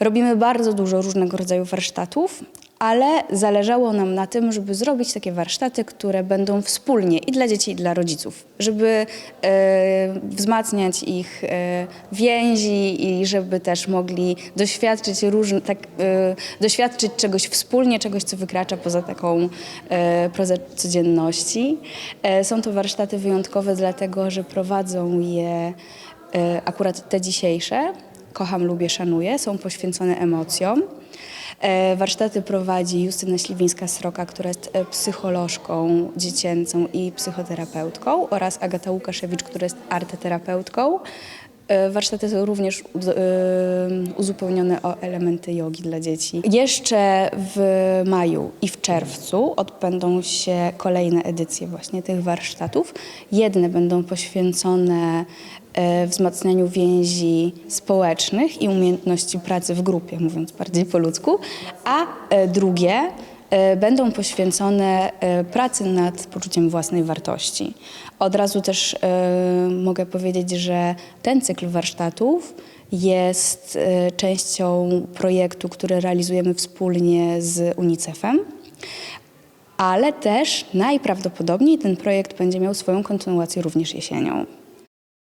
Robimy bardzo dużo różnego rodzaju warsztatów, ale zależało nam na tym, żeby zrobić takie warsztaty, które będą wspólnie i dla dzieci, i dla rodziców, żeby e, wzmacniać ich e, więzi i żeby też mogli doświadczyć, tak, e, doświadczyć czegoś wspólnie, czegoś, co wykracza poza taką e, prozę codzienności. Są to warsztaty wyjątkowe, dlatego że prowadzą je akurat te dzisiejsze. Kocham, lubię, szanuję. Są poświęcone emocjom. E, Warsztaty prowadzi Justyna Śliwińska-Sroka, która jest e, psycholożką dziecięcą i psychoterapeutką oraz Agata Łukaszewicz, która jest arteterapeutką. E, Warsztaty są również e, uzupełnione o elementy jogi dla dzieci. Jeszcze w maju i w czerwcu odbędą się kolejne edycje właśnie tych warsztatów. Jedne będą poświęcone e, wzmacnianiu więzi społecznych i umiejętności pracy w grupie, mówiąc bardziej po ludzku, a drugie będą poświęcone e, pracy nad poczuciem własnej wartości. Od razu też e, mogę powiedzieć, że ten cykl warsztatów jest e, częścią projektu, który realizujemy wspólnie z UNICEF-em, ale też najprawdopodobniej ten projekt będzie miał swoją kontynuację również jesienią.